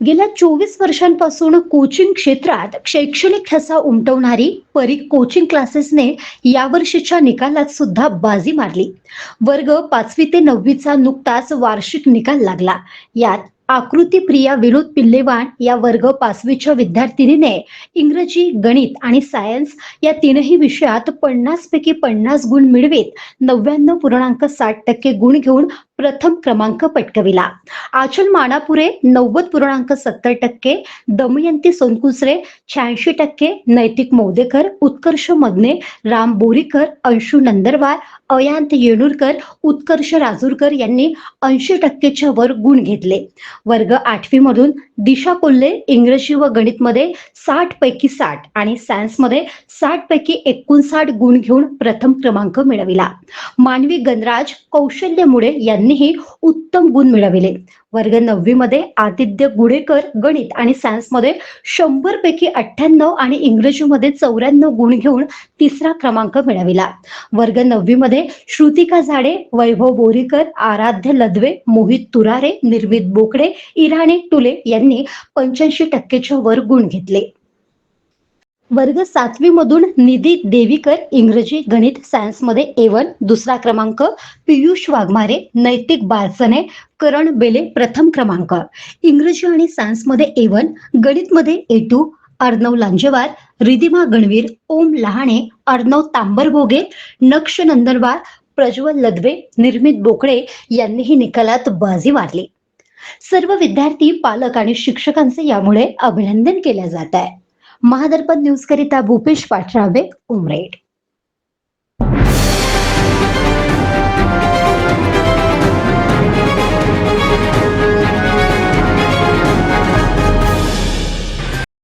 गेल्या चोवीस वर्षांपासून कोचिंग क्षेत्रात शैक्षणिक ठसा उमटवणारी परी कोचिंग क्लासेसने यावर्षीच्या निकालात सुद्धा बाजी मारली. वर्ग पाचवी ते नववीचा नुकताच वार्षिक निकाल लागला. यात आकृती प्रिया विनोद पिल्लेवाण या वर्ग पाचवीच्या विद्यार्थिनीने इंग्रजी गणित आणि सायन्स या तीनही विषयात पन्नास पैकी पन्नास गुण मिळवीत नव्याण्णव पूर्णांक साठ टक्के गुण घेऊन प्रथम क्रमांक पटकविला. आचल मानापुरे नव्वद पूर्णांक सत्तर टक्के दमयंती सोनकुसरे शहाऐंशी टक्के नैतिक मौदेकर उत्कर्ष मदने राम बोरीकर अंशू नंदरवार अयांत येणूरकर उत्कर्ष राजूरकर यांनी ऐंशी टक्केच्या वर गुण घेतले. वर्ग आठवी मधून दिशा कोल्हे इंग्रजी व गणित मध्ये साठ पैकी साठ आणि सायन्समध्ये साठ पैकी एकोणसाठ गुण घेऊन प्रथम क्रमांक मिळविला. मानवी गणराज कौशल्य मुळे यांनीही उत्तम गुण मिळविले. वर्ग नववी मध्ये आदित्य गुडेकर गणित आणि सायन्समध्ये शंभर पैकी अठ्ठ्याण्णव आणि इंग्रजीमध्ये चौऱ्याण्णव गुण घेऊन तिसरा क्रमांक मिळविला. वर्ग नववी मध्ये श्रुतिका झाडे वैभव बोरीकर आराध्य लदवे मोहित तुरारे निर्मित बोकडे इराणी टुले यांनी पंच्याऐंशी टक्केच्या वर गुण घेतले. वर्ग सातवी मधून निधी देवीकर इंग्रजी गणित सायन्समध्ये एवन दुसरा क्रमांक पियुष वाघमारे नैतिक बारसने करण बेले प्रथम क्रमांक. इंग्रजी आणि सायन्समध्ये गणितमध्ये गणित मध्ये ए टू अर्णव लांजेवार रिदिमा गणवीर ओम लहाणे अर्णव तांबरभोगे नक्ष नंदनवार प्रज्वल लदवे निर्मित बोकडे यांनीही निकालात बाजी मारली. सर्व विद्यार्थी पालक आणि शिक्षकांचे यामुळे अभिनंदन केले जात आहे. महादर्पण न्यूज करिता भूपेश पाठराबे उमरेड.